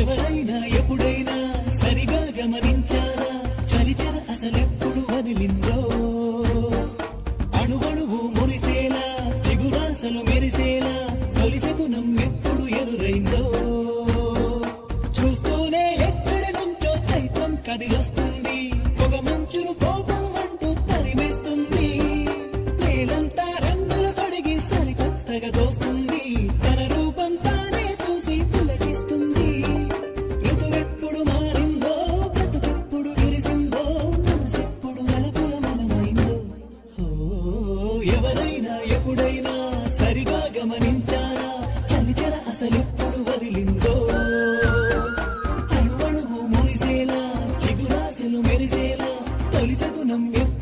ఎవరైనా ఎప్పుడైనా సరిగా గమనించారా? చలిచర అసలెప్పుడు వదిలిందో? అణువణువు మురిసేలా చిగురాసలు మెరిసేలా తొలిసగుణం ఎప్పుడు ఎదురైందో? చూస్తూనే ఎక్కడి నుంచో చైతం కదిలొస్తుంది. పొగ మంచును కోపం ఎవరైనా ఎప్పుడైనా సరిగా గమనించారా? చలిచల అసలెప్పుడు వదిలిందో? అణువణువు మురిసేలా చిగురాశలు మెరిసేలా తొలిసగుణం ఎప్పుడు